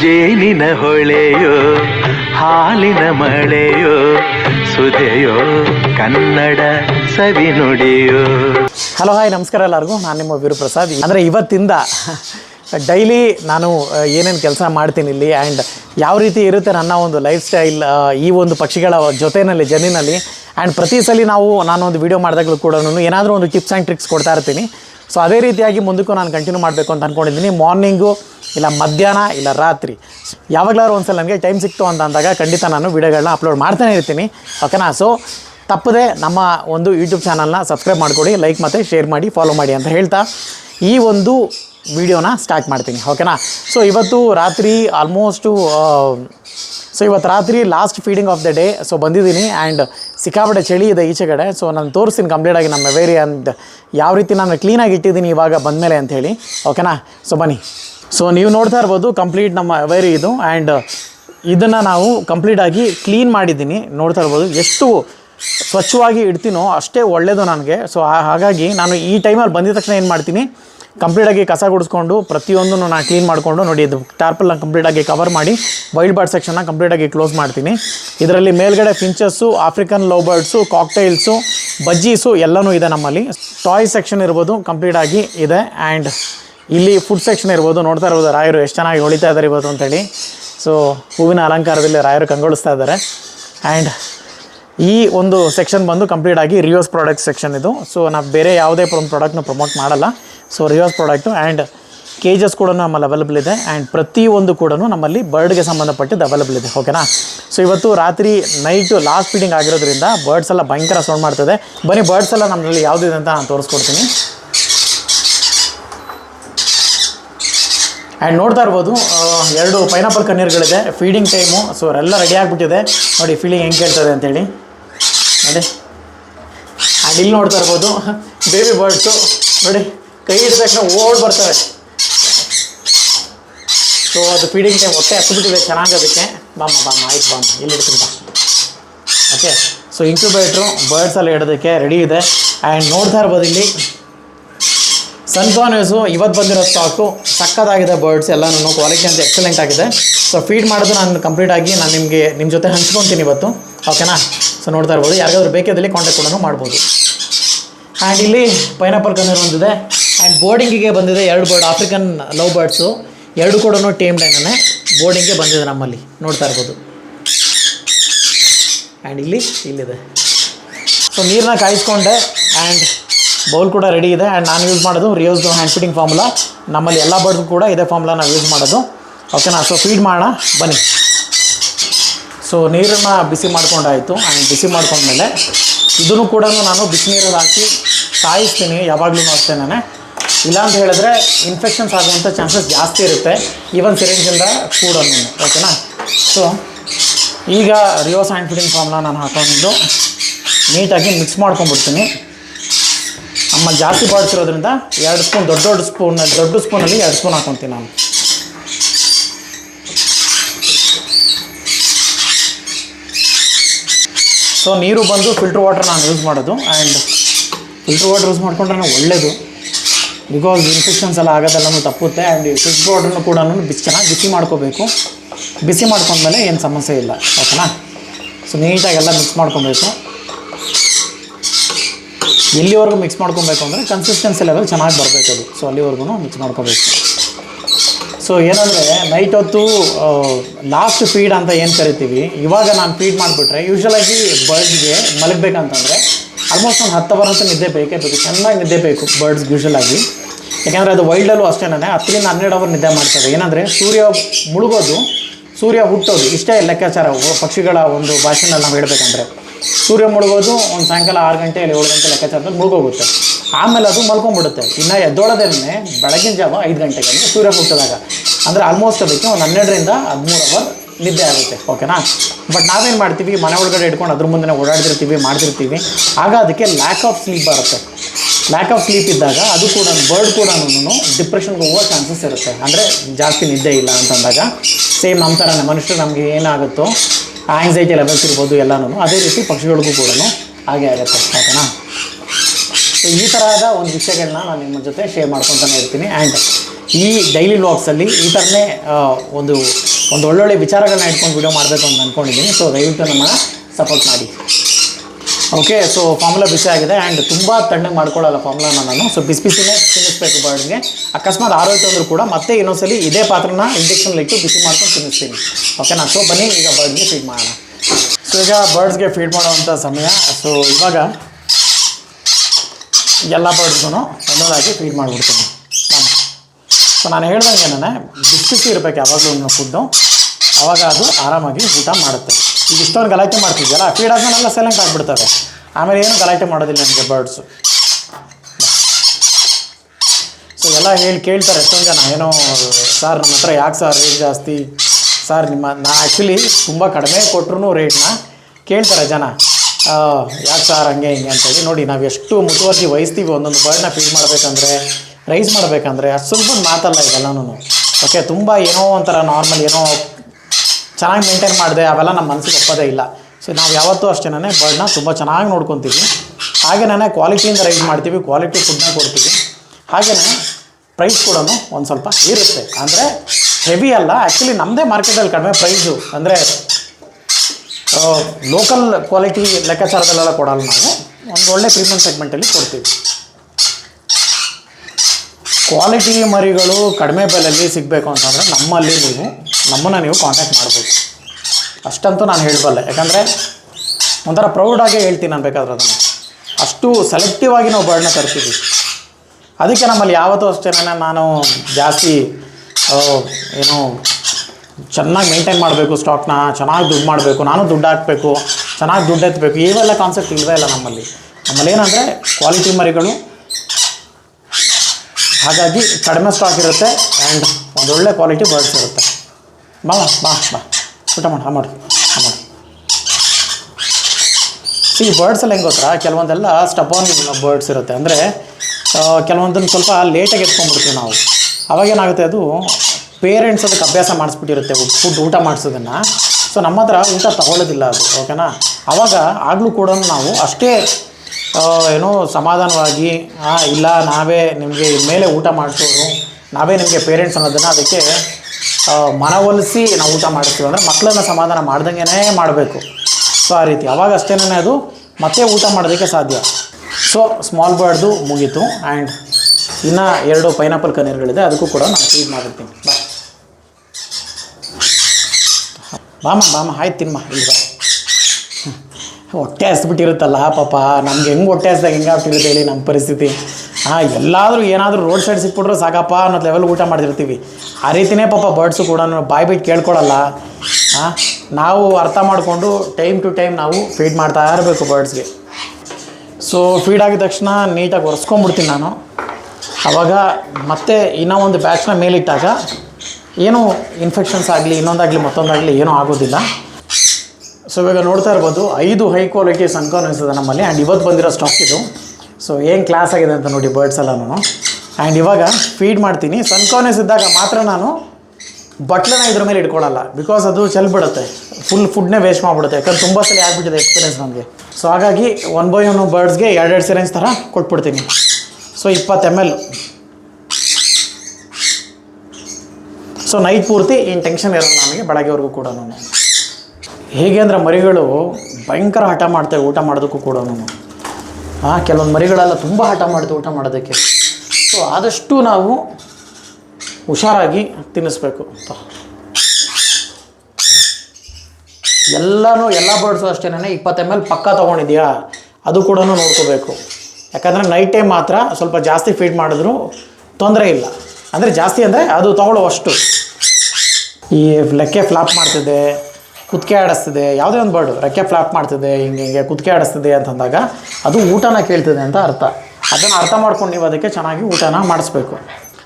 ಜೇನಿನ ಹೊಳೆಯೋ, ಹಾಲಿನ ಮಳೆಯೋ, ಸುದೆಯೋ, ಕನ್ನಡ ಸವಿ ನುಡಿಯೋ. ಹಲೋ ಹಾಯ್ ನಮಸ್ಕಾರ ಎಲ್ಲರಿಗೂ. ನಾನು ನಿಮ್ಮ ವೀರಪ್ರಸಾದ್ ಅಂದರೆ ಇವತ್ತಿಂದ ಡೈಲಿ ನಾನು ಏನೇನು ಕೆಲಸ ಮಾಡ್ತೀನಿ ಇಲ್ಲಿ ಆ್ಯಂಡ್ ಯಾವ ರೀತಿ ಇರುತ್ತೆ ನನ್ನ ಒಂದು ಲೈಫ್ ಸ್ಟೈಲ್ ಈ ಒಂದು ಪಕ್ಷಿಗಳ ಜೊತೆಯಲ್ಲಿ ಜರ್ನಿನಲ್ಲಿ. ಆ್ಯಂಡ್ ಪ್ರತಿ ಸಲ ನಾವು ನಾನೊಂದು ವೀಡಿಯೋ ಮಾಡಿದಾಗಲೂ ಕೂಡ ಏನಾದರೂ ಒಂದು ಟಿಪ್ಸ್ ಆ್ಯಂಡ್ ಟ್ರಿಕ್ಸ್ ಕೊಡ್ತಾ ಇರ್ತೀನಿ. ಸೊ ಅದೇ ರೀತಿಯಾಗಿ ಮುಂದಕ್ಕೂ ನಾನು ಕಂಟಿನ್ಯೂ ಮಾಡಬೇಕು ಅಂತ ಅಂದ್ಕೊಂಡಿದ್ದೀನಿ ಮಾರ್ನಿಂಗು ಇಲ್ಲ ಮಧ್ಯಾಹ್ನ, ಇಲ್ಲ ರಾತ್ರಿ. ಯಾವಾಗಲಾದ್ರು ಒಂದ್ಸಲ ನನಗೆ ಟೈಮ್ ಸಿಕ್ತು ಅಂತ ಅಂದಾಗ ಖಂಡಿತ ನಾನು ವೀಡಿಯೋಗಳನ್ನ ಅಪ್ಲೋಡ್ ಮಾಡ್ತಾನೆ ಇರ್ತೀನಿ. ಓಕೆನಾ ಸೊ ತಪ್ಪದೆ ನಮ್ಮ ಒಂದು ಯೂಟ್ಯೂಬ್ ಚಾನಲ್ನ ಸಬ್ಸ್ಕ್ರೈಬ್ ಮಾಡಿಕೊಡಿ ಲೈಕ್ ಮತ್ತು ಶೇರ್ ಮಾಡಿ ಫಾಲೋ ಮಾಡಿ ಅಂತ ಹೇಳ್ತಾ ಈ ಒಂದು ವಿಡಿಯೋನ ಸ್ಟಾರ್ಟ್ ಮಾಡ್ತೀನಿ. ಓಕೆನಾ ಸೊ ಇವತ್ತು ರಾತ್ರಿ ಆಲ್ಮೋಸ್ಟು ಸೊ ಇವತ್ತು ರಾತ್ರಿ last feeding of the day so ಬಂದಿದ್ದೀನಿ ಆ್ಯಂಡ್ ಸಿಕ್ಕಾಪಟ್ಟೆ ಚಳಿ ಇದೆ ಈಚೆ ಕಡೆ. ಸೊ ನಾನು ತೋರಿಸ್ತೀನಿ ಕಂಪ್ಲೀಟಾಗಿ ನಮ್ಮ ವೇರಿ ಆ್ಯಂಡ್ ಯಾವ ರೀತಿ ನಾನು ಕ್ಲೀನಾಗಿ ಇಟ್ಟಿದ್ದೀನಿ ಇವಾಗ ಬಂದಮೇಲೆ ಅಂಥೇಳಿ ಓಕೆನಾ ಸೊ ಬನ್ನಿ. ಸೊ ನೀವು ನೋಡ್ತಾ ಇರ್ಬೋದು ಕಂಪ್ಲೀಟ್ ನಮ್ಮ ವೈರಿ ಇದು. ಆ್ಯಂಡ್ ಇದನ್ನು ನಾವು ಕಂಪ್ಲೀಟಾಗಿ ಕ್ಲೀನ್ ಮಾಡಿದ್ದೀನಿ. ನೋಡ್ತಾ ಇರ್ಬೋದು, ಎಷ್ಟು ಸ್ವಚ್ಛವಾಗಿ ಇಡ್ತೀನೋ ಅಷ್ಟೇ ಒಳ್ಳೆಯದು ನನಗೆ. ಸೊ ಹಾಗಾಗಿ ನಾನು ಈ ಟೈಮಲ್ಲಿ ಬಂದಿದ ತಕ್ಷಣ ಏನು ಮಾಡ್ತೀನಿ ಕಂಪ್ಲೀಟಾಗಿ ಕಸ ಗುಡಿಸ್ಕೊಂಡು ಪ್ರತಿಯೊಂದನ್ನು ನಾನು ಕ್ಲೀನ್ ಮಾಡಿಕೊಂಡು ನೋಡಿ, ಇದು ಟಾರ್ಪಲ್ನ ಕಂಪ್ಲೀಟಾಗಿ ಕವರ್ ಮಾಡಿ ವೈಲ್ಡ್ ಬರ್ಡ್ ಸೆಕ್ಷನ್ನ ಕಂಪ್ಲೀಟಾಗಿ ಕ್ಲೋಸ್ ಮಾಡ್ತೀನಿ. ಇದರಲ್ಲಿ ಮೇಲ್ಗಡೆ finches African love birds cockatiels budgies ಎಲ್ಲನೂ ಇದೆ ನಮ್ಮಲ್ಲಿ. ಟಾಯ್ ಸೆಕ್ಷನ್ ಇರ್ಬೋದು ಕಂಪ್ಲೀಟಾಗಿ ಇದೆ. ಆ್ಯಂಡ್ ಇಲ್ಲಿ ಫುಡ್ ಸೆಕ್ಷನ್ ಇರ್ಬೋದು. ನೋಡ್ತಾ ಇರ್ಬೋದು, ರಾಯರು ಎಷ್ಟು ಚೆನ್ನಾಗಿ ಹೊಳಿತಾ ಇದ್ದಾರೆ ಇವತ್ತು ಅಂತೇಳಿ. ಸೊ ಹೂವಿನ ಅಲಂಕಾರದಲ್ಲಿ ರಾಯರು ಕಂಗೊಳಿಸ್ತಾ ಇದ್ದಾರೆ ಆ್ಯಂಡ್ ಈ ಒಂದು ಸೆಕ್ಷನ್ ಬಂದು ಕಂಪ್ಲೀಟ್ ಆಗಿ ರಿಯೋಸ್ ಪ್ರಾಡಕ್ಟ್ ಸೆಕ್ಷನ್ ಇದು. ಸೊ ನಾವು ಬೇರೆ ಯಾವುದೇ ಒಂದು ಪ್ರಾಡಕ್ಟ್ನ ಪ್ರಮೋಟ್ ಮಾಡಲ್ಲ. ಸೊ ರಿಯೋಸ್ ಪ್ರಾಡಕ್ಟು ಆ್ಯಂಡ್ ಕೇಜಸ್ ಕೂಡ ನಮ್ಮಲ್ಲಿ ಅವೈಲಬಲ್ ಇದೆ. ಆ್ಯಂಡ್ ಪ್ರತಿಯೊಂದು ಕೂಡ ನಮ್ಮಲ್ಲಿ ಬರ್ಡ್ಗೆ ಸಂಬಂಧಪಟ್ಟಿದ್ದು ಅವೈಲಬಲ್ ಇದೆ. ಓಕೆನಾ ಸೊ ಇವತ್ತು ರಾತ್ರಿ ನೈಟು ಲಾಸ್ಟ್ ಫೀಡಿಂಗ್ ಆಗಿರೋದ್ರಿಂದ ಬರ್ಡ್ಸ್ ಎಲ್ಲ ಭಯಂಕರ ಸೌಂಡ್ ಮಾಡ್ತದೆ. ಬನ್ನಿ ಬರ್ಡ್ಸ್ ಎಲ್ಲ ನಮ್ಮಲ್ಲಿ ಯಾವುದಿದೆ ಅಂತ ನಾನು ತೋರಿಸ್ಕೊಡ್ತೀನಿ. ಆ್ಯಂಡ್ ನೋಡ್ತಾ ಇರ್ಬೋದು. ಎರಡು ಪೈನಾಪಲ್ ಕಣ್ಣೀರುಗಳಿದೆ. ಫೀಡಿಂಗ್ ಟೈಮು ಸೊ ಅವರೆಲ್ಲ ರೆಡಿ ಆಗಿಬಿಟ್ಟಿದೆ. ನೋಡಿ ಫೀಡಿಂಗ್ ಹೆಂಗೆ ಕೇಳ್ತದೆ ಅಂತೇಳಿ. ನೋಡಿ. ಆ್ಯಂಡ್ ಇಲ್ಲಿ ನೋಡ್ತಾ ಇರ್ಬೋದು. ಬೇಬಿ ಬರ್ಡ್ಸು ನೋಡಿ, ಕೈ ಹಿಡಿದ ತಕ್ಷಣ ಓಡ್ ಬರ್ತವೆ ಸೊ ಅದು ಫೀಡಿಂಗ್ ಟೈಮ್ ಹೊಟ್ಟೆ ಹಸಿಬಿಟ್ಟಿದೆ ಚೆನ್ನಾಗಿ ಅದಕ್ಕೆ. ಬಾಮ್ಮ ಬಾಮ್ಮ, ಆಯ್ತು, ಬಾಮ್ಮ. ಇಲ್ಲಿ ಇಡ್ತೀನಿ, ಬಾ. ಓಕೆ ಸೊ ಬರ್ಡ್ಸ್ ಎಲ್ಲ ಇಡೋದಕ್ಕೆ ರೆಡಿ ಇದೆ. ಆ್ಯಂಡ್ ನೋಡ್ತಾ ಇರ್ಬೋದು ಇಲ್ಲಿ. ಸನ್ಕಾನ್ಯೂಸು ಇವತ್ತು ಬಂದಿರೋ ಸ್ಟಾಕು ಸಕ್ಕತ್ತಾಗಿದೆ ಬರ್ಡ್ಸ್ ಎಲ್ಲನೂ ಕ್ವಾಲಿಟಿ ಅಂತ ಎಕ್ಸಲೆಂಟ್ ಆಗಿದೆ. ಸೊ ಫೀಡ್ ಮಾಡೋದು ನಾನು ಕಂಪ್ಲೀಟ್ ಆಗಿ ನಾನು ನಿಮಗೆ ನಿಮ್ಮ ಜೊತೆ ಹಂಚ್ಕೊತೀನಿ ಇವತ್ತು. ಓಕೆನಾ ಸೊ ನೋಡ್ತಾ ಇರ್ಬೋದು. ಯಾರಿಗಾದ್ರೂ ಬೇಕಿದ್ದಲ್ಲಿ ಕಾಂಟ್ಯಾಕ್ಟ್ ಕೂಡ ಮಾಡ್ಬೋದು. ಆ್ಯಂಡ್ ಇಲ್ಲಿ ಪೈನಾಪಲ್ ಕನ್ನರ್ ಬಂದಿದೆ. ಆ್ಯಂಡ್ ಬೋರ್ಡಿಂಗಿಗೆ ಬಂದಿದೆ ಎರಡು ಬರ್ಡ್ ಆಫ್ರಿಕನ್ ಲವ್ ಬರ್ಡ್ಸು ಎರಡು ಕೂಡ ಟೇಮ್ ಡೈನೇ ಬೋರ್ಡಿಂಗ್ಗೆ ಬಂದಿದೆ ನಮ್ಮಲ್ಲಿ. ನೋಡ್ತಾ ಇರ್ಬೋದು. ಆ್ಯಂಡ್ ಇಲ್ಲಿ ಇಲ್ಲಿದೆ. ಸೊ ನೀರನ್ನ ಕಾಯಿಸ್ಕೊಂಡೆ. ಆ್ಯಂಡ್ ಬೌಲ್ ಕೂಡ ರೆಡಿ ಇದೆ. ಆ್ಯಂಡ್ ನಾನು ಯೂಸ್ ಮಾಡೋದು ರಿಯೋಸ್ ಹ್ಯಾಂಡ್ ಫೀಡಿಂಗ್ ಫಾರ್ಮುಲಾ ನಮ್ಮಲ್ಲಿ ಎಲ್ಲ ಬರ್ಡ್ಗೂ ಕೂಡ ಇದೇ ಫಾರ್ಮುಲಾ ನಾವು ಯೂಸ್ ಮಾಡೋದು. ಓಕೆನಾ ಸೊ ಫೀಡ್ ಮಾಡೋಣ ಬನ್ನಿ. ಸೊ ನೀರನ್ನು ಬಿಸಿ ಮಾಡ್ಕೊಂಡಾಯಿತು. ಆ್ಯಂಡ್ ಬಿಸಿ ಮಾಡ್ಕೊಂಡ್ಮೇಲೆ ಇದನ್ನು ಕೂಡ ನಾನು ಬಿಸಿನೀರಲ್ಲಿ ಹಾಕಿ ಕಾಯಿಸ್ತೀನಿ, ಯಾವಾಗಲೂ ಅಷ್ಟೇನೆ ಇಲ್ಲ ಅಂತ ಹೇಳಿದ್ರೆ ಇನ್ಫೆಕ್ಷನ್ಸ್ ಆಗುವಂಥ ಚಾನ್ಸಸ್ ಜಾಸ್ತಿ ಇರುತ್ತೆ. ಈವನ್ ಸಿರಿಂಜಿಂದ ಕೂಡ ಓಕೆನಾ ಸೊ ಈಗ ರಿಯೋಸ್ ಹ್ಯಾಂಡ್ ಫೀಡಿಂಗ್ ಫಾರ್ಮ್ನ ನಾನು ಹಾಕೊಂಡು ನೀಟಾಗಿ ಮಿಕ್ಸ್ ಮಾಡ್ಕೊಂಡ್ಬಿಡ್ತೀನಿ. ನಮ್ಮ ಜಾಸ್ತಿ ಬಾಳ್ಸಿರೋದ್ರಿಂದ ಎರಡು ಸ್ಪೂನ್, ದೊಡ್ಡ ದೊಡ್ಡ ಸ್ಪೂನ್, ದೊಡ್ಡ ಸ್ಪೂನಲ್ಲಿ ಎರಡು ಸ್ಪೂನ್ ಹಾಕೊತೀನಿ ನಾನು. ಸೊ ನೀರು ಬಂದು ಫಿಲ್ಟ್ರ್ ವಾಟರ್ ನಾನು ಯೂಸ್ ಮಾಡೋದು. ಆ್ಯಂಡ್ ಫಿಲ್ಟ್ರ್ ವಾಟರ್ ಯೂಸ್ ಮಾಡಿಕೊಂಡ್ರೆ ಒಳ್ಳೆಯದು ಬಿಕಾಸ್ ಇನ್ಫೆಕ್ಷನ್ಸ್ ಎಲ್ಲ ಆಗೋದೆಲ್ಲನೂ ತಪ್ಪುತ್ತೆ. ಆ್ಯಂಡ್ ಫಿಲ್ಟರ್ ವಾಟರ್ನು ಕೂಡ ಬಿಸಿ ಚೆನ್ನಾಗಿ ಬಿಸಿ ಮಾಡ್ಕೋಬೇಕು. ಬಿಸಿ ಮಾಡ್ಕೊಂಡ್ಮೇಲೆ ಏನು ಸಮಸ್ಯೆ ಇಲ್ಲ. ಓಕೆನಾ ಸೊ ನೀಟಾಗೆಲ್ಲ ಮಿಕ್ಸ್ ಮಾಡ್ಕೊಬೇಕು. ಎಲ್ಲಿವರೆಗೂ ಮಿಕ್ಸ್ ಮಾಡ್ಕೊಬೇಕು ಅಂದರೆ ಕನ್ಸಿಸ್ಟೆನ್ಸಿ ಲೆವೆಲ್ ಚೆನ್ನಾಗಿ ಬರಬೇಕು ಅದು. ಸೊ ಅಲ್ಲಿವರೆಗೂ ಮಿಕ್ಸ್ ಮಾಡ್ಕೋಬೇಕು. ಸೊ ಏನಂದರೆ ನೈಟ್ ಹೊತ್ತು ಲಾಸ್ಟ್ ಫೀಡ್ ಅಂತ ಏನು ಕರಿತೀವಿ? ಇವಾಗ ನಾನು ಫೀಡ್ ಮಾಡಿಬಿಟ್ರೆ ಯೂಶ್ವಲಾಗಿ ಬರ್ಡ್ಸ್ಗೆ ಮಲಗಬೇಕಂತಂದರೆ ಆಲ್ಮೋಸ್ಟ್ ಒಂದು ಹತ್ತು ಅವರ್ ಅಂತ ನಿದ್ದೆ ಬೇಕೇ ಬೇಕು. ಚೆನ್ನಾಗಿ ನಿದ್ದೆ ಬೇಕು ಬರ್ಡ್ಸ್ ಯೂಶ್ವಲಾಗಿ ಯಾಕೆಂದರೆ ಅದು ವೈಲ್ಡಲ್ಲೂ ಅಷ್ಟೇನೆ ಹತ್ತರಿಂದ ಹನ್ನೆರಡು ಅವರ್ ನಿದ್ದೆ ಮಾಡ್ತಾರೆ ಏನಂದರೆ ಸೂರ್ಯ ಮುಳುಗೋದು, ಸೂರ್ಯ ಹುಟ್ಟೋದು ಇಷ್ಟೇ ಲೆಕ್ಕಾಚಾರ. ಪಕ್ಷಿಗಳ ಒಂದು ಭಾಷೆನಲ್ಲಿ ನಾವು ಹೇಳಬೇಕಂದ್ರೆ. ಸೂರ್ಯ ಮುಳುಗೋದು ಒಂದು ಸಾಯಂಕಾಲ ಆರು ಗಂಟೆ ಇಲ್ಲ ಏಳು ಗಂಟೆ ಲೆಕ್ಕಾಚಾರದಲ್ಲಿ ಮುಳುಗೋಗುತ್ತೆ. ಆಮೇಲೆ ಅದು ಮಲ್ಕೊಂಡ್ಬಿಡುತ್ತೆ. ಇನ್ನು ಎದ್ದೋಳದೇನೆ ಬೆಳಗಿನ ಜಾವ ಐದು ಗಂಟೆಗೆ ಅಂದರೆ ಸೂರ್ಯ ಹುಟ್ಟಿದಾಗ ಅಂದರೆ ಆಲ್ಮೋಸ್ಟ್ ಅದಕ್ಕೆ ಒಂದು ಹನ್ನೆರಡರಿಂದ ಹದಿಮೂರು ಅವರ್ ನಿದ್ದೆ ಆಗುತ್ತೆ. ಓಕೆನಾ ಬಟ್ ನಾವೇನು ಮಾಡ್ತೀವಿ? ಮನೆ ಒಳಗಡೆ ಇಟ್ಕೊಂಡು ಅದ್ರ ಮುಂದೆ ಓಡಾಡ್ತಿರ್ತೀವಿ, ಮಾಡ್ತಿರ್ತೀವಿ. ಆಗ ಅದಕ್ಕೆ ಲ್ಯಾಕ್ ಆಫ್ ಸ್ಲೀಪ್ ಬರುತ್ತೆ. ಲ್ಯಾಕ್ ಆಫ್ ಸ್ಲೀಪ್ ಇದ್ದಾಗ ಅದು ಕೂಡ ಬರ್ಡ್ ಕೂಡ ಡಿಪ್ರೆಷನ್ಗೆ ಹೋಗೋ ಚಾನ್ಸಸ್ ಇರುತ್ತೆ. ಅಂದರೆ ಜಾಸ್ತಿ ನಿದ್ದೆ ಇಲ್ಲ ಅಂತಂದಾಗ. ಸೇಮ್ ನಮ್ಮ ಥರನೇ ಮನುಷ್ಯರು ನಮಗೆ ಏನಾಗುತ್ತೋ ಆಂಗ್ಸೈಟಿ ಲೆವೆಲ್ಸ್ ಇರ್ಬೋದು ಎಲ್ಲನೂ ಅದೇ ರೀತಿ ಪಕ್ಷಿಗಳಿಗೂ ಕೂಡ ಹಾಗೆ ಆಗುತ್ತೆ ಓಕೆನಾ ಸೊ ಈ ತರಹದ ಒಂದು ವಿಷಯಗಳನ್ನ ನಾನು ನಿಮ್ಮ ಜೊತೆ ಶೇರ್ ಮಾಡ್ಕೊತಾನೆ ಇರ್ತೀನಿ. ಆ್ಯಂಡ್ ಈ ಡೈಲಿ ವ್ಲಾಗ್ಸಲ್ಲಿ ಈ ಥರನೇ ಒಂದು ಒಂದು ಒಳ್ಳೊಳ್ಳೆ ವಿಚಾರಗಳನ್ನ ಇಟ್ಕೊಂಡು ವಿಡಿಯೋ ಮಾಡಬೇಕು ಅಂತ ಅಂದ್ಕೊಂಡಿದ್ದೀನಿ ಸೊ ದಯವಿಟ್ಟು ನಮ್ಮನ್ನ ಸಪೋರ್ಟ್ ಮಾಡಿ. ಓಕೆ ಸೊ ಫಾರ್ಮುಲಾ ಬಿಸಿ ಆಗಿದೆ ಆ್ಯಂಡ್ ತುಂಬ ತಣ್ಣಗೆ ಮಾಡ್ಕೊಳ್ಳಲ್ಲ ಫಾರ್ಮುಲಾನ ನಾನು. ಸೊ ಬಿಸಿ ಬಿಸಿನೇ ತಿನ್ನಿಸ್ಬೇಕು ಬರ್ಡ್ಗೆ ಅಕಸ್ಮಾತ್ ಆರೋಗ್ಯ ಅಂದರೂ ಕೂಡ ಮತ್ತೆ ಇನ್ನೊಂದ್ಸಲಿ ಇದೇ ಪಾತ್ರನ ಇಂಜೆಕ್ಷನ್ ಇಟ್ಟು ಬಿಸಿ ಮಾಡ್ಕೊಂಡು ತಿನ್ನಿಸ್ತೀನಿ. ಓಕೆನಾ ಸೊ ಬನ್ನಿ, ಈಗ ಬರ್ಡ್ಗೆ ಫೀಡ್ ಮಾಡೋಣ. ಸೊ ಈಗ ಬರ್ಡ್ಸ್ಗೆ ಫೀಡ್ ಮಾಡೋವಂಥ ಸಮಯ. ಸೊ ಇವಾಗ ಎಲ್ಲ ಬರ್ಡ್ಸ್ಗೂ ಒಂದೊಂದಾಗಿ ಫೀಡ್ ಮಾಡಿಬಿಡ್ತೀನಿ. ನಾನು. ಸೊ ನಾನು ಹೇಳ್ದಂಗೆ ಬಿಸಿ ಬಿಸಿ ಇರಬೇಕು ಯಾವಾಗಲೂ ಫುಡ್ಡು ಆವಾಗ ಅದು ಆರಾಮಾಗಿ ಊಟ ಮಾಡುತ್ತೆ. ಈಗ ಇಷ್ಟೊಂದು ಗಲಾಟೆ ಮಾಡ್ತಿದ್ಯಲ್ಲ ಫೀಡ್ ಆದ್ಮೇಲೆಲ್ಲ ಸೈಲೆಂಟ್ ಆಗಿಬಿಡ್ತಾರೆ ಆಮೇಲೆ ಏನು ಗಲಾಟೆ ಮಾಡೋದಿಲ್ಲ ನನಗೆ ಬರ್ಡ್ಸು ಸೊ ಎಲ್ಲ ಹೇಳಿ ಕೇಳ್ತಾರೆ ಎಷ್ಟೊಂದು ಜನ. ಏನೋ ಸರ್ ನಮ್ಮ ಹತ್ರ ಯಾಕೆ ಸರ್ ರೇಟ್ ಜಾಸ್ತಿ? ಸರ್ ನಿಮ್ಮ, ನಾ ಆ್ಯಕ್ಚುಲಿ ತುಂಬ ಕಡಿಮೆ ಕೊಟ್ಟರು ರೇಟ್ನ ಕೇಳ್ತಾರೆ ಜನ. ಯಾಕೆ ಸರ್ ಹಂಗೆ ಹಿಂಗೆ ಅಂತೇಳಿ ನೋಡಿ, ನಾವು ಎಷ್ಟು ಮುತುವರ್ಜಿ ವಹಿಸ್ತೀವಿ ಒಂದೊಂದು ಬರ್ಡ್ನ ಫೀಡ್ ಮಾಡಬೇಕಂದ್ರೆ ರೈಸ್ ಮಾಡಬೇಕಂದ್ರೆ ಅಷ್ಟು ಸ್ವಲ್ಪ ಮಾತಲ್ಲ ಇದೆಲ್ಲನೂ ಓಕೆ ತುಂಬ ಏನೋ ಒಂಥರ ನಾರ್ಮಲ್ ಏನೋ ಚೆನ್ನಾಗಿ ಮೇಂಟೈನ್ ಮಾಡಿದೆ, ಅವೆಲ್ಲ ನಮ್ಮ ಮನಸ್ಸಿಗೆ ಒಪ್ಪೋದೇ ಇಲ್ಲ. ಸೊ ನಾವು ಯಾವತ್ತೂ ಅಷ್ಟೇನೆ ಬರ್ಡ್ನ ತುಂಬ ಚೆನ್ನಾಗಿ ನೋಡ್ಕೊತೀವಿ. ಹಾಗೆಯೇ ಕ್ವಾಲಿಟಿಯಿಂದ ರೈಸ್ ಮಾಡ್ತೀವಿ ಕ್ವಾಲಿಟಿ ಫುಡ್ನ ಕೊಡ್ತೀವಿ. ಹಾಗೆಯೇ ಪ್ರೈಸ್ ಕೂಡ ಒಂದು ಸ್ವಲ್ಪ ಇರುತ್ತೆ ಅಂದರೆ ಹೆವಿ ಅಲ್ಲ ಆ್ಯಕ್ಚುಲಿ ನಮ್ಮದೇ ಮಾರ್ಕೆಟಲ್ಲಿ ಕಡಿಮೆ ಪ್ರೈಸು ಅಂದರೆ ಲೋಕಲ್ ಕ್ವಾಲಿಟಿ ಲೆಕ್ಕಾಚಾರದಲ್ಲೆಲ್ಲ ಕೊಡಲ್ಲ ನಾವು. ಒಂದು ಒಳ್ಳೆ ಪ್ರೀಮಿಯಂ ಸೆಗ್ಮೆಂಟಲ್ಲಿ ಕೊಡ್ತೀವಿ. ಕ್ವಾಲಿಟಿ ಮರಿಗಳು ಕಡಿಮೆ ಬೆಲೆಯಲ್ಲಿ ಸಿಗಬೇಕು ಅಂತಂದರೆ ನಮ್ಮಲ್ಲಿ ನೀವು ನಮ್ಮನ್ನು ನೀವು ಕಾಂಟ್ಯಾಕ್ಟ್ ಮಾಡಬೇಕು ಅಷ್ಟಂತೂ ನಾನು ಹೇಳಬಲ್ಲೆ. ಯಾಕಂದರೆ ಒಂಥರ ಪ್ರೌಡಾಗೇ ಹೇಳ್ತೀನಿ ನಾನು ಬೇಕಾದ್ರೆ ಅದನ್ನು ಅಷ್ಟು ಸೆಲೆಕ್ಟಿವ್ ಆಗಿ ನಾವು ಬರ್ಡ್ನ ತರ್ತೀವಿ. ಅದಕ್ಕೆ ನಮ್ಮಲ್ಲಿ ಯಾವತ್ತೂ ಅಷ್ಟೇ ನಾನು ಜಾಸ್ತಿ ಏನು ಚೆನ್ನಾಗಿ ಮೇಂಟೈನ್ ಮಾಡಬೇಕು ಸ್ಟಾಕ್ನ ಚೆನ್ನಾಗಿ ದುಡ್ಡು ಮಾಡಬೇಕು, ನಾನು ದುಡ್ಡು ಹಾಕಬೇಕು, ಚೆನ್ನಾಗಿ ದುಡ್ಡು ಎತ್ತಬೇಕು ಇವೆಲ್ಲ ಕಾನ್ಸೆಪ್ಟ್ ಇಲ್ಲವೇ ಇಲ್ಲ ನಮ್ಮಲ್ಲಿ. ನಮ್ಮಲ್ಲಿ ಏನಂದರೆ ಕ್ವಾಲಿಟಿ ಮರಿಗಳು, ಹಾಗಾಗಿ ಕಡಿಮೆ ಸ್ಟಾಕ್ ಇರುತ್ತೆ ಆ್ಯಂಡ್ ಒಂದೊಳ್ಳೆ ಕ್ವಾಲಿಟಿ ಬರ್ಡ್ಸ್ ಇರುತ್ತೆ. ಬಾ ಬಾ ಬಾ ಊಟ ಮಾಡು ಹಾ ಮಾಡು ಈ ಮಾಡು ಬರ್ಡ್ಸಲ್ಲಿ ಹೆಂಗೆ ಗೊತ್ತಾ? ಕೆಲವೊಂದೆಲ್ಲ ಸ್ಟಪಾನ್ ಬರ್ಡ್ಸ್ ಇರುತ್ತೆ. ಅಂದರೆ ಕೆಲವೊಂದನ್ನು ಸ್ವಲ್ಪ ಲೇಟಾಗಿ ಎತ್ಕೊಂಡ್ಬಿಡ್ತೀವಿ ನಾವು. ಅವಾಗ ಏನಾಗುತ್ತೆ ಅದು? ಪೇರೆಂಟ್ಸ್ ಅದಕ್ಕೆ ಅಭ್ಯಾಸ ಮಾಡಿಸ್ಬಿಟ್ಟಿರುತ್ತೆ ಫುಡ್ ಊಟ ಮಾಡಿಸೋದನ್ನು. ಸೊ ನಮ್ಮ ಹತ್ರ ಊಟ ತಗೊಳ್ಳೋದಿಲ್ಲ ಅದು ಓಕೆನಾ ಆವಾಗ ಆಗಲೂ ಕೂಡ ನಾವು ಅಷ್ಟೇ ಆ, ಏನೋ ಸಮಾಧಾನವಾಗಿ ಆ, ಇಲ್ಲ ನಾವೇ ನಿಮಗೆ ಮೇಲೆ ಊಟ ಮಾಡಿಸೋರು ನಾವೇ ನಿಮಗೆ ಪೇರೆಂಟ್ಸ್ ಅನ್ನೋದನ್ನು ಅದಕ್ಕೆ ಆ, ಮನವೊಲಿಸಿ ನಾವು ಊಟ ಮಾಡಿಸ್ತೀವಿ ಅಂದರೆ ಮಕ್ಕಳನ್ನ ಸಮಾಧಾನ ಮಾಡ್ದಂಗೆ ಮಾಡಬೇಕು. ಸೊ ಆ ರೀತಿ. ಅವಾಗ ಅಷ್ಟೇನೇ ಅದು ಮತ್ತೆ ಊಟ ಮಾಡೋದಕ್ಕೆ ಸಾಧ್ಯ. ಸೊ ಸ್ಮಾಲ್ ಬರ್ಡ್ದು ಮುಗೀತು. ಆ್ಯಂಡ್ ಇನ್ನು ಎರಡು ಪೈನಾಪಲ್ ಕನೀರ್ಗಳಿದೆ ಅದಕ್ಕೂ ಕೂಡ ನಾನು ಫೀಡ್ ಮಾಡಿರ್ತೀನಿ. ಬಾ. ಬಾಮ ಬಾಮ ಆಯ್ತು, ತಿನ್ಮ. ಹ್ಮ್. ಹೊಟ್ಟೆ ಹಸ್ಬಿಟ್ಟಿರುತ್ತಲ್ಲ, ಪಾಪ. ನಮ್ಗೆ ಹೆಂಗೆ ಹೊಟ್ಟೆ ಹಸ್ದಾಗ ಹೆಂಗೆ ಆಗ್ತಿರುತ್ತೆ ಹೇಳಿ ನಮ್ಮ ಪರಿಸ್ಥಿತಿ. ಹಾಂ ಎಲ್ಲಾದರೂ ಏನಾದರೂ ರೋಡ್ ಸೈಡ್ ಸಿಕ್ಬಿಟ್ರೆ ಸಾಕಪ್ಪ ಅನ್ನೋದು ಲೆವೆಲ್ ಊಟ ಮಾಡಿರ್ತೀವಿ. ಆ ರೀತಿನೇ ಪಾಪ ಬರ್ಡ್ಸು ಕೂಡ ಬಾಯ್ ಬಿಟ್ಟು ಕೇಳ್ಕೊಳಲ್ಲ. ನಾವು ಅರ್ಥ ಮಾಡಿಕೊಂಡು ಟೈಮ್ ಟು ಟೈಮ್ ನಾವು ಫೀಡ್ ಮಾಡ್ತಾ ಇರಬೇಕು ಬರ್ಡ್ಸ್ಗೆ ಸೊ ಫೀಡ್ ಆಗಿದ ತಕ್ಷಣ ನೀಟಾಗಿ ಒರೆಸ್ಕೊಂಬಿಡ್ತೀನಿ ನಾನು. ಆವಾಗ ಮತ್ತೆ ಇನ್ನೂ ಒಂದು ಬ್ಯಾಚ್ನ ಮೇಲಿಟ್ಟಾಗ ಏನೂ ಇನ್ಫೆಕ್ಷನ್ಸ್ ಆಗಲಿ, ಇನ್ನೊಂದಾಗಲಿ, ಮತ್ತೊಂದಾಗಲಿ ಏನೂ ಆಗೋದಿಲ್ಲ. ಸೊ ಇವಾಗ ನೋಡ್ತಾ ಇರ್ಬೋದು, ಐದು ಹೈ ಕ್ವಾಲಿಟಿ ಸನ್ಕಾರ್ನ್ಸ್ ನಮ್ಮಲ್ಲಿ ಆ್ಯಂಡ್ ಇವತ್ತು ಬಂದಿರೋ ಸ್ಟಾಕ್ ಇದು. ಸೊ ಏನು ಕ್ಲಾಸ್ ಆಗಿದೆ ಅಂತ ನೋಡಿ ಬರ್ಡ್ಸ್ ಎಲ್ಲ ನಾನು. ಆ್ಯಂಡ್ ಇವಾಗ ಫೀಡ್ ಮಾಡ್ತೀನಿ. ಸನ್ಕಾರ್ನೆಸ್ ಇದ್ದಾಗ ಮಾತ್ರ ನಾನು ಬಟ್ಲನ್ನ ಇದ್ರ ಮೇಲೆ ಇಟ್ಕೊಳ್ಳಲ್ಲ ಬಿಕಾಸ್ ಅದು ಚೆಲ್ಬಿಡುತ್ತೆ ಫುಲ್ ಫುಡ್ನೇ ವೇಸ್ಟ್ ಮಾಡಿಬಿಡುತ್ತೆ. ಯಾಕಂದ್ರೆ ತುಂಬ ಸಲ ಆಗ್ಬಿಟ್ಟಿದೆ ಎಕ್ಸ್ಪೀರಿಯನ್ಸ್ ನನಗೆ ಸೊ ಹಾಗಾಗಿ ಒನ್ ಬೈ ಒನ್ ಬರ್ಡ್ಸ್ಗೆ ಎರಡೆರಡು ಸೀರೆನ್ಸ್ ಥರ ಕೊಟ್ಬಿಡ್ತೀನಿ. ಸೊ ಇಪ್ಪತ್ತು ಎಂ ಎಲ್ ಸೊ ನೈಟ್ ಪೂರ್ತಿ ಏನು ಟೆನ್ಷನ್ ಇರೋಲ್ಲ ನನಗೆ ಬೆಳಗ್ಗೆವರೆಗೂ ಕೂಡ ಹೇಗೆ ಅಂದರೆ ಮರಿಗಳು ಭಯಂಕರ ಹಠ ಮಾಡ್ತೇವೆ, ಊಟ ಮಾಡೋದಕ್ಕೂ ಕೂಡ ಹಾಂ ಕೆಲವೊಂದು ಮರಿಗಳೆಲ್ಲ ತುಂಬ ಹಠ ಮಾಡ್ತೇವೆ, ಊಟ ಮಾಡೋದಕ್ಕೆ. ಸೊ ಆದಷ್ಟು ನಾವು ಹುಷಾರಾಗಿ ತಿನ್ನಿಸ್ಬೇಕು ಎಲ್ಲನೂ, ಎಲ್ಲ ಬರ್ಡ್ಸು ಅಷ್ಟೇನೆ ಇಪ್ಪತ್ತು ಎಂ ಎಲ್ ಪಕ್ಕ ತೊಗೊಂಡಿದ್ಯಾ? ಅದು ಕೂಡ ನೋಡ್ಕೋಬೇಕು. ಯಾಕಂದರೆ ನೈಟ್ ಟೈಮ್ ಮಾತ್ರ ಸ್ವಲ್ಪ ಜಾಸ್ತಿ ಫೀಡ್ ಮಾಡಿದ್ರು ತೊಂದರೆ ಇಲ್ಲ. ಅಂದರೆ ಜಾಸ್ತಿ ಅಂದರೆ ಅದು ತೊಗೊಳ್ಳೋವಷ್ಟು. ಈ ಲೆಕ್ಕೆ ಫ್ಲಾಪ್ ಮಾಡ್ತಿದೆ ಕುತ್ತಿಗೆ ಆಡಿಸ್ತಿದೆ, ಯಾವುದೇ ಒಂದು ಬರ್ಡು ರೆಕ್ಕೆ ಫ್ಲಾಪ್ ಮಾಡ್ತಿದೆ, ಹಿಂಗೆ ಹಿಂಗೆ ಕುತ್ತಿಗೆ ಆಡಿಸ್ತಿದೆ ಅಂತಂದಾಗ ಅದು ಊಟನ ಕೇಳ್ತಿದೆ ಅಂತ ಅರ್ಥ. ಅದನ್ನು ಅರ್ಥ ಮಾಡ್ಕೊಂಡು ನೀವು ಅದಕ್ಕೆ ಚೆನ್ನಾಗಿ ಊಟನ ಮಾಡಿಸ್ಬೇಕು.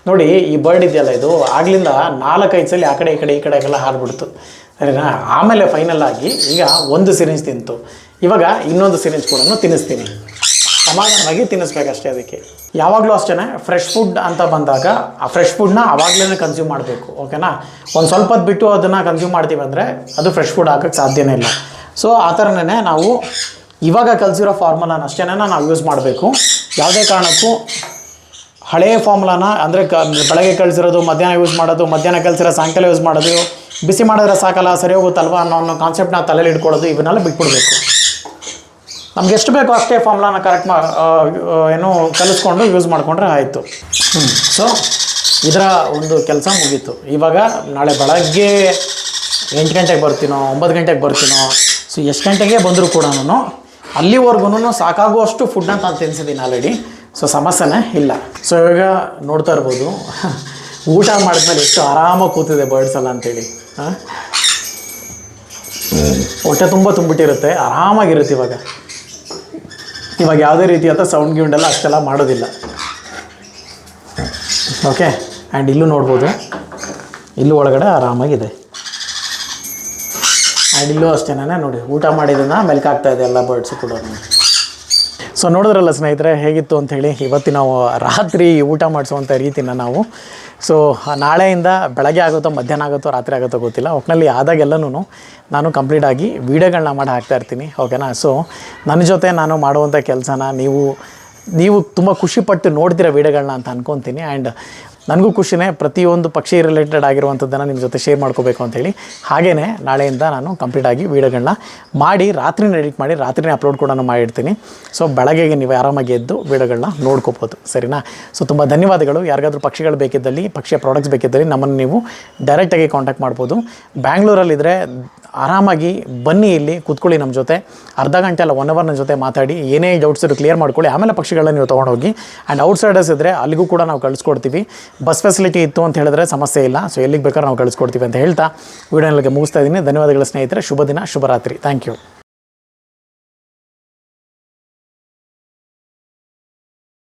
ನೋಡಿ, ಈ ಬರ್ಡ್ ಇದೆಯಲ್ಲ ಇದು, ಆಗ್ಲಿಂದ ನಾಲ್ಕೈದು ಸಲ ಆ ಕಡೆ ಈ ಕಡೆ ಈ ಕಡೆಗೆಲ್ಲ ಹಾರ್ಬಿಡ್ತು ಸರಿನಾ? ಆಮೇಲೆ ಫೈನಲ್ ಆಗಿ ಈಗ ಒಂದು ಸಿರಿಂಜ್ ತಿಂತು. ಇವಾಗ ಇನ್ನೊಂದು ಸಿರಿಂಜ್ ಕೂಡ ತಿನ್ನಿಸ್ತೀನಿ. ಸಮಾಧಾನವಾಗಿ ತಿನ್ನಿಸ್ಬೇಕಷ್ಟೇ ಅದಕ್ಕೆ. ಯಾವಾಗಲೂ ಅಷ್ಟೇ ಫ್ರೆಶ್ ಫುಡ್ ಅಂತ ಬಂದಾಗ ಆ ಫ್ರೆಶ್ ಫುಡ್ನ ಆವಾಗಲೇ ಕನ್ಸ್ಯೂಮ್ ಮಾಡಬೇಕು ಓಕೆನಾ ಒಂದು ಸ್ವಲ್ಪ ಹೊತ್ತು ಬಿಟ್ಟು ಅದನ್ನು ಕನ್ಸ್ಯೂಮ್ ಮಾಡ್ತೀವಿ ಅಂದರೆ ಅದು ಫ್ರೆಶ್ ಫುಡ್ ಹಾಕೋಕ್ಕೆ ಸಾಧ್ಯನೇ ಇಲ್ಲ. ಸೊ ಆ ಥರನೇ ನಾವು ಇವಾಗ ಕಲಿಸಿರೋ ಫಾರ್ಮುಲಾನ ಅಷ್ಟೇ ನಾವು ಯೂಸ್ ಮಾಡಬೇಕು. ಯಾವುದೇ ಕಾರಣಕ್ಕೂ ಹಳೆಯ ಫಾರ್ಮುಲಾನ ಅಂದರೆ ಕ ಬೆಳಗ್ಗೆ ಕಳಿಸಿರೋದು ಮಧ್ಯಾಹ್ನ ಯೂಸ್ ಮಾಡೋದು ಮಧ್ಯಾಹ್ನ ಕಳಿಸಿರೋ ಸಾಯಂಕಾಲ ಯೂಸ್ ಮಾಡೋದು ಬಿಸಿ ಮಾಡಿದ್ರೆ ಸಾಕಲ್ಲ ಸರಿ ಹೋಗುತ್ತಲ್ವ ಅನ್ನೋ ಅನ್ನೋ ಕಾನ್ಸೆಪ್ಟ್ನ ತಲೆಯಲ್ಲಿ ಇಟ್ಕೊಳ್ಳೋದು ಇವನ್ನೆಲ್ಲ ಬಿಟ್ಬಿಡ್ಬೇಕು. ನಮ್ಗೆ ಎಷ್ಟು ಬೇಕೋ ಅಷ್ಟೇ ಫಾರ್ಮ್ಲಾನ ಕರೆಕ್ಟ್ ಮಾ ಏನು ಕಲಿಸ್ಕೊಂಡು ಯೂಸ್ ಮಾಡಿಕೊಂಡ್ರೆ ಆಯಿತು. ಹ್ಞೂ ಸೊ ಇದರ ಒಂದು ಕೆಲಸ ಮುಗೀತು. ಇವಾಗ ನಾಳೆ ಬೆಳಗ್ಗೆ ಎಂಟು ಗಂಟೆಗೆ ಬರ್ತೀನೋ ಒಂಬತ್ತು ಗಂಟೆಗೆ ಬರ್ತೀನೋ ಸೊ ಎಷ್ಟು ಗಂಟೆಗೆ ಬಂದರೂ ಕೂಡ ನಾನು ಅಲ್ಲಿವರೆಗೂ ಸಾಕಾಗುವಷ್ಟು ಫುಡ್ನ ನಾನು ತಿನ್ಸಿದ್ದೀನಿ ಆಲ್ರೆಡಿ ಸೊ ಸಮಸ್ಯೆನೇ ಇಲ್ಲ. ಸೊ ಇವಾಗ ನೋಡ್ತಾ ಇರ್ಬೋದು. ಊಟ ಮಾಡಿದ್ಮೇಲೆ ಎಷ್ಟು ಆರಾಮಾಗಿ ಕೂತಿದೆ ಬರ್ಡ್ಸ್ ಎಲ್ಲ ಅಂತೇಳಿ. ಹಾಂ? ಹೊಟ್ಟೆ ತುಂಬ ತುಂಬಿಟ್ಟಿರುತ್ತೆ. ಆರಾಮಾಗಿರುತ್ತೆ ಇವಾಗ. ಇವಾಗ ಯಾವುದೇ ರೀತಿಯಾದ ಸೌಂಡ್ ಗಿೌಂಡ್ ಎಲ್ಲ ಅಷ್ಟೆಲ್ಲ ಮಾಡೋದಿಲ್ಲ. ಓಕೆ ಆ್ಯಂಡ್ ಇಲ್ಲೂ ನೋಡ್ಬೋದು. ಇಲ್ಲೂ ಒಳಗಡೆ ಆರಾಮಾಗಿದೆ. ಆ್ಯಂಡ್ ಇಲ್ಲೂ ಅಷ್ಟೇನೇ ನೋಡಿ. ಊಟ ಮಾಡಿದ್ದನ್ನು ಮೆಲ್ಕಾಗ್ತಾ ಇದೆ ಎಲ್ಲ ಬರ್ಡ್ಸು ಕೂಡ. ಸೊ ನೋಡಿದ್ರಲ್ಲ ಸ್ನೇಹಿತರೆ, ಹೇಗಿತ್ತು ಹೇಳಿ ಇವತ್ತಿನ ರಾತ್ರಿ ಊಟ ಮಾಡಿಸುವಂಥ ರೀತಿನ ನಾವು. ಸೊ ನಾಳೆಯಿಂದ ಬೆಳಗ್ಗೆ ಆಗುತ್ತೋ, ಮಧ್ಯಾಹ್ನ ಆಗುತ್ತೋ, ರಾತ್ರಿ ಆಗುತ್ತೋ ಗೊತ್ತಿಲ್ಲ. ಒಟ್ಟಿನಲ್ಲಿ ಆದಾಗೆಲ್ಲನೂ ನಾನು ಕಂಪ್ಲೀಟಾಗಿ ವೀಡಿಯೋಗಳನ್ನ ಮಾಡಿ ಹಾಕ್ತಾ ಇರ್ತೀನಿ. ಓಕೆನಾ ಸೊ ನನ್ನ ಜೊತೆ ನಾನು ಮಾಡುವಂಥ ಕೆಲಸನ ನೀವು ನೀವು ತುಂಬ ಖುಷಿಪಟ್ಟು ನೋಡ್ತೀರ ವೀಡಿಯೋಗಳನ್ನ ಅಂತ ಅಂದ್ಕೊತೀನಿ ಆ್ಯಂಡ್ ನನಗೂ ಖುಷಿನೇ ಪ್ರತಿಯೊಂದು ಪಕ್ಷಿ ರಿಲೇಟೆಡ್ ಆಗಿರುವಂಥದ್ದನ್ನು ನಿಮ್ಮ ಜೊತೆ ಶೇರ್ ಮಾಡ್ಕೋಬೇಕು ಅಂತೇಳಿ ಹಾಗೆಯೇ ನಾಳೆಯಿಂದ ನಾನು ಕಂಪ್ಲೀಟಾಗಿ ವೀಡಿಯೋಗಳನ್ನ ಮಾಡಿ ರಾತ್ರಿನೇ ಎಡಿಟ್ ಮಾಡಿ ರಾತ್ರಿನೇ ಅಪ್ಲೋಡ್ ಕೂಡ ಮಾಡಿರ್ತೀನಿ. ಸೊ ಬೆಳಗ್ಗೆಗೆ ನೀವು ಆರಾಮಾಗಿ ಎದ್ದು ವೀಡಿಯೋಗಳನ್ನ ನೋಡ್ಕೋಬೋದು ಸರಿನಾ? ಸೊ ತುಂಬ ಧನ್ಯವಾದಗಳು. ಯಾರಿಗಾದರೂ ಪಕ್ಷಿಗಳು ಬೇಕಿದ್ದಲ್ಲಿ, ಪಕ್ಷಿಯ ಪ್ರಾಡಕ್ಟ್ಸ್ ಬೇಕಿದ್ದಲ್ಲಿ ನಮ್ಮನ್ನು ನೀವು ಡೈರೆಕ್ಟಾಗಿ ಕಾಂಟ್ಯಾಕ್ಟ್ ಮಾಡ್ಬೋದು. ಬ್ಯಾಂಗ್ಳೂರಲ್ಲಿದ್ದರೆ ಆರಾಮಾಗಿ ಬನ್ನಿ ಇಲ್ಲಿ, ಕೂತ್ಕೊಳ್ಳಿ ನಮ್ಮ ಜೊತೆ. ಅರ್ಧ ಗಂಟೆ ಅಲ್ಲ ಒನ್ ಅವರ್ ನನ್ನ ಜೊತೆ ಮಾತಾಡಿ. ಏನೇ ಡೌಟ್ಸ್ ಇದ್ರು ಕ್ಲಿಯರ್ ಮಾಡ್ಕೊಳ್ಳಿ. ಆಮೇಲೆ ಪಕ್ಷಿಗಳನ್ನ ನೀವು ತೊಗೊಂಡೋಗಿ. ಆ್ಯಂಡ್ ಔಟ್ಸೈಡರ್ಸ್ ಇದ್ದರೆ ಅಲ್ಲಿಗೂ ಕೂಡ ನಾವು ಕಳಿಸ್ಕೊಡ್ತೀವಿ. ಬಸ್ ಫೆಸಿಲಿಟಿ ಇತ್ತು ಅಂತ ಹೇಳಿದ್ರೆ ಸಮಸ್ಯೆ ಇಲ್ಲ. ಸೊ ಎಲ್ಲಿಗೆ ಬೇಕಾದ್ರೆ ನಾವು ಕಳಿಸ್ಕೊಡ್ತೀವಿ ಅಂತ ಹೇಳ್ತಾ ವಿಡಿಯೋನಿಗೆ ಮುಗಿಸ್ತಾ ಇದ್ದೀನಿ. ಧನ್ಯವಾದಗಳು ಸ್ನೇಹಿತರೆ. ಶುಭ ದಿನ ಶುಭರಾತ್ರಿ ಥ್ಯಾಂಕ್ ಯು